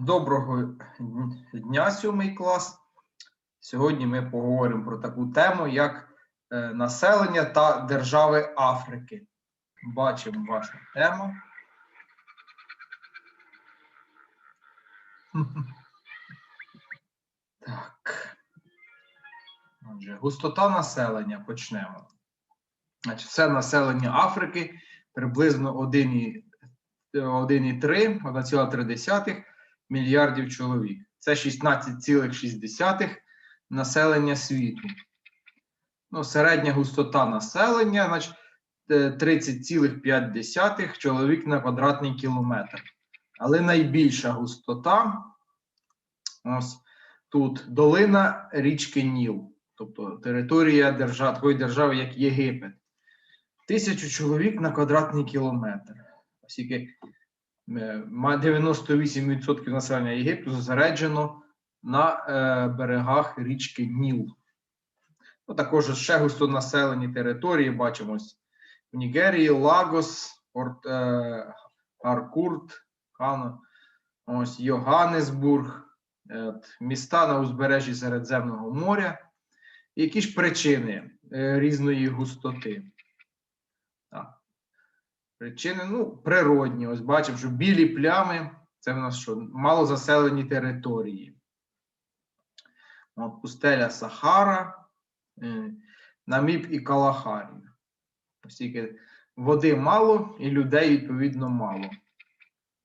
Доброго дня, сьомий клас. Сьогодні ми поговоримо про таку тему, як е, населення та держави Африки. Бачимо ваша тема. Так. Отже, густота населення почнемо. Значить, все населення Африки приблизно 1,3 1,3 мільярдів чоловік. Це 16,6 населення світу. Ну, середня густота населення, значить, е, 30,5 чоловік на квадратний кілометр. Але найбільша густота ось тут долина річки Ніл, тобто територія держав, такої держави, як Єгипет. Тисячу чоловік на квадратний кілометр. Оскільки е, 98% населення Єгипту зосереджено на е, берегах річки Ніл. Ну, також ще густонаселені території бачимо в Нігерії, Лагос, Порт, е, Харкурт, Кано, ось Йоганнесбург, е, міста на узбережжі Середземного моря. Які ж причини е, різної густоти? Причини, ну, природні. Ось бачимо, що білі плями це в нас що? Малозаселені території. От, пустеля Сахара, е, Наміб і Калахарі. Оскільки води мало і людей, відповідно, мало.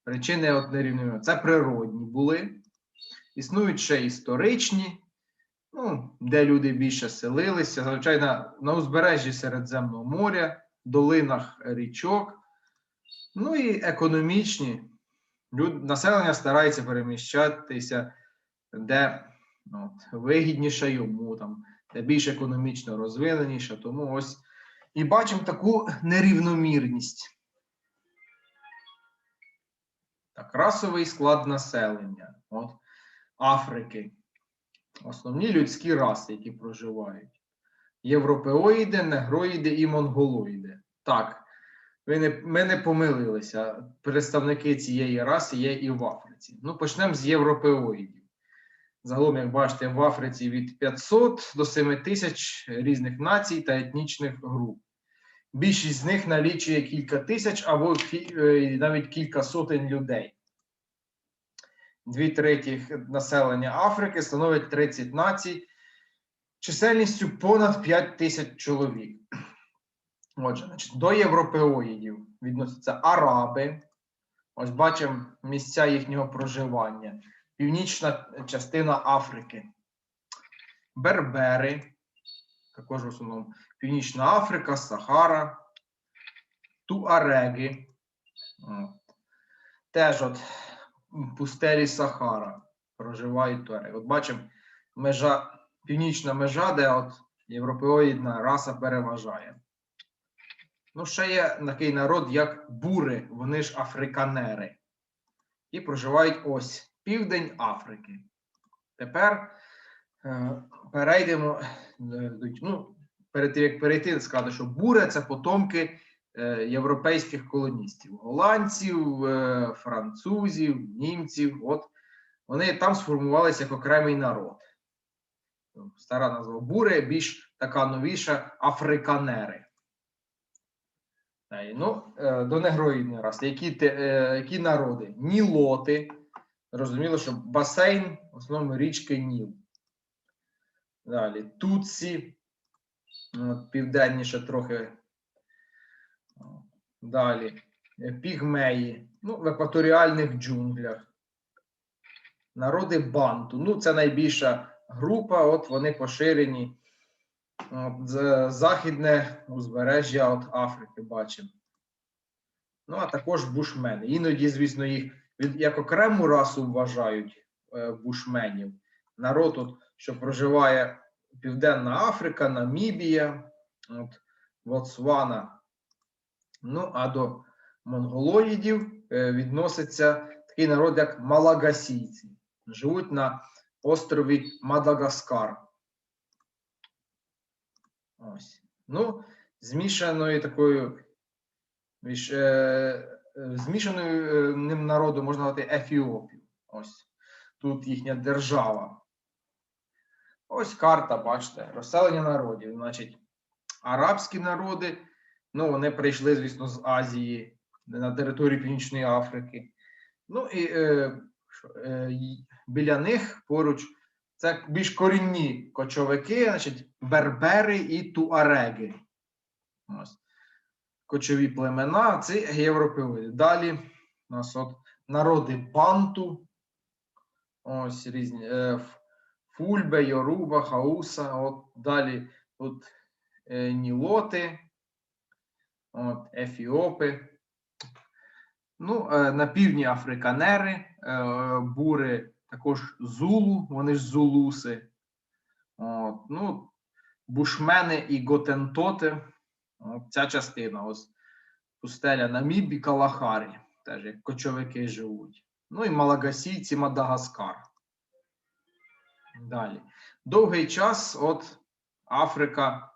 Причини от нерівномірно. Це природні були. Існують ще історичні, ну, де люди більше селилися, звичайно, на узбережжі Середземного моря, долинах річок. Ну і економічні. Люд, населення старається переміщатися, де ну, вигідніше йому, там, де більш економічно розвиненіше. Тому ось і бачимо таку нерівномірність. Так, расовий склад населення от, Африки. Основні людські раси, які проживають. Європеоїди, негроїди і монголоїди. Так, ви не, ми не помилилися. Представники цієї раси є і в Африці. Ну, почнемо з європеоїдів. Загалом, як бачите, в Африці від 500 до 7 тисяч різних націй та етнічних груп. Більшість з них налічує кілька тисяч або е, навіть кілька сотень людей. Дві третіх населення Африки становить 30 націй, чисельністю понад 5 тисяч чоловік. Отже, значить, до європеоїдів відносяться араби. Ось бачимо місця їхнього проживання. Північна частина Африки. Бербери, також в основному Північна Африка, Сахара, Туареги. Теж от пустелі Сахара проживають туареги. От бачимо межа, північна межа, де от європеоїдна раса переважає. Ну, ще є такий народ, як бури, вони ж африканери. І проживають ось південь Африки. Тепер е, перейдемо. е, Ну, перед тим, як перейти, сказати, що бури це потомки е, європейських колоністів, голландців, е, французів, німців. От вони там сформувалися як окремий народ. Стара назва бури, більш така новіша африканери. Е, Ну, е, до негроїдної раси. Які, те- е, які народи? Нілоти. Зрозуміло, що басейн, в основному річки Ніл. Далі Туці, от, південніше трохи. Далі пігмеї, ну, в екваторіальних джунглях. Народи банту. Ну, це найбільша група, от вони поширені. От, західне узбережжя от Африки бачимо. Ну, а також бушмени. Іноді, звісно, їх як окрему расу вважають е, бушменів. Народ, от, що проживає Південна Африка, Намібія, от, Ботсвана. Ну, а до монголоїдів е, відноситься такий народ, як малагасійці. Живуть на острові Мадагаскар. Ось. Ну, змішаною такою між, е, е, змішаною е, ним народу можна сказати ефіопів. Ось тут їхня держава. Ось карта, бачите, розселення народів. Значить, арабські народи, ну, вони прийшли, звісно, з Азії на територію Північної Африки. Ну і е, е, біля них поруч це більш корінні кочовики, значить, бербери і туареги. Ось. Кочові племена, це європеоїди. Далі у нас от народи банту. Ось різні. Е, Фульбе, Йоруба, Хауса. От далі тут е, Нілоти, от, Ефіопи. Ну, е, на півдні африканери, е, бури, також зулу, вони ж зулуси. От, ну, бушмени і готентоти. От, ця частина. Ось пустеля Намібі, Калахарі, теж як кочовики живуть. Ну і малагасійці, Мадагаскар. Далі. Довгий час от Африка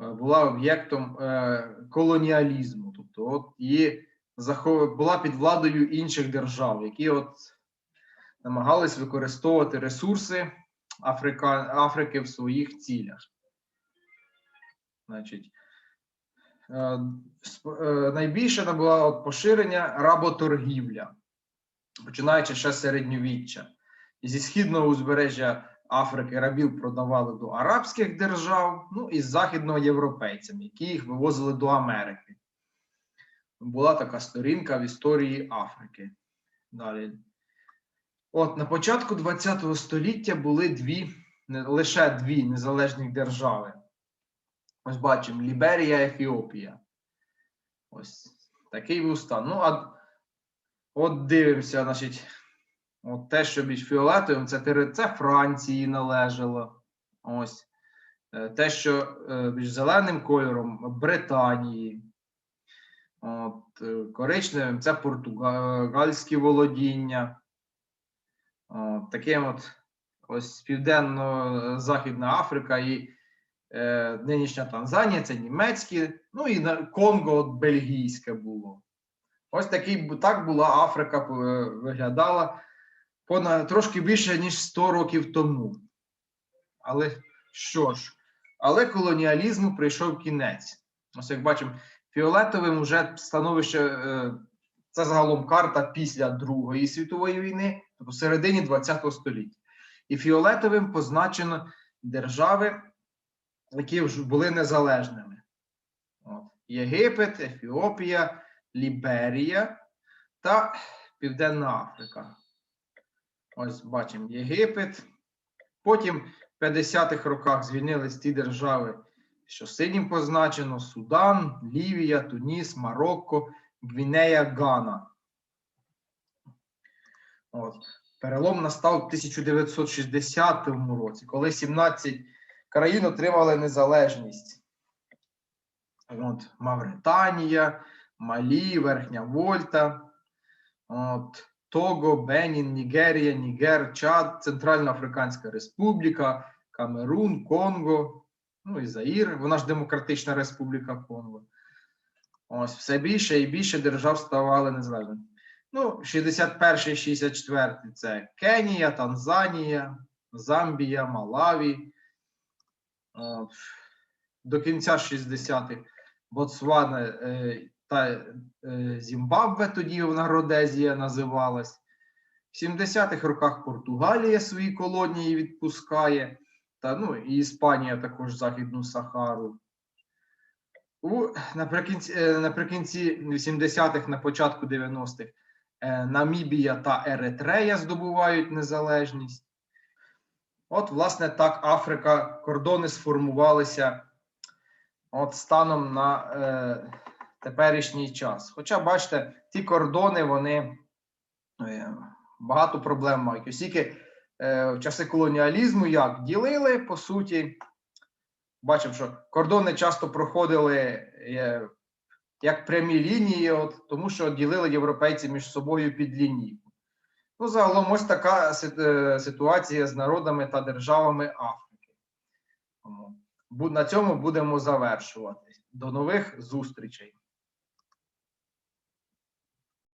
е, була об'єктом е, колоніалізму. Тобто, от її захов... була під владою інших держав, які от намагались використовувати ресурси Африка... Африки в своїх цілях. Значить, е, е, найбільше там була от поширення работоргівля, починаючи ще з середньовіччя. І зі східного узбережжя Африки рабів продавали до арабських держав, ну і з західного європейцям, які їх вивозили до Америки. Була така сторінка в історії Африки. Далі. От на початку ХХ століття були дві, лише дві незалежні держави. Ось бачимо Ліберія, Ефіопія. Ось такий був стан. Ну, а от дивимося, значить, от те, що більш фіолетовим, це, це Франції належало. Ось. Е, Те, що е, більш зеленим кольором Британії. От, е, коричневим це португальські володіння. Таким от ось Південно-Західна Африка і е, нинішня Танзанія це німецькі, ну і на- Конго от бельгійське було. Ось такий, так була Африка е, виглядала понад трошки більше, ніж 100 років тому. Але що ж, але колоніалізму прийшов кінець. Ось як бачимо, фіолетовим вже становище, е, це загалом карта після Другої світової війни, тобто середині ХХ століття. І фіолетовим позначено держави, які вже були незалежними. От. Єгипет, Ефіопія, Ліберія та Південна Африка. Ось бачимо Єгипет. Потім в 50-х роках звільнились ті держави, що синім позначено: Судан, Лівія, Туніс, Марокко, Гвінея, Гана. От. Перелом настав в 1960 році, коли 17 країн отримали незалежність. От, Мавританія, Малі, Верхня Вольта, от, Того, Бенін, Нігерія, Нігер, Чад, Центральна Африканська Республіка, Камерун, Конго, ну і Заїр, вона ж Демократична Республіка Конго. Ось все більше і більше держав ставали незалежними. Ну, 61 64 це Кенія, Танзанія, Замбія, Малаві. До кінця 60-х Ботсвана е, та е, Зімбабве, тоді вона Родезія називалась. В 70-х роках Португалія свої колонії відпускає, та ну і Іспанія також Західну Сахару. У, наприкінці, е, наприкінці 80-х, на початку 90-х е, Намібія та Еретрея здобувають незалежність. От, власне, так Африка, кордони сформувалися от станом на е, теперішній час. Хоча, бачите, ті кордони, вони е, багато проблем мають. Оскільки е, в часи колоніалізму як ділили, по суті, бачимо, що кордони часто проходили е, як прямі лінії, от, тому що ділили європейці між собою під лінійку. Ну, загалом, ось така е, ситуація з народами та державами Африки. На цьому будемо завершувати. До нових зустрічей.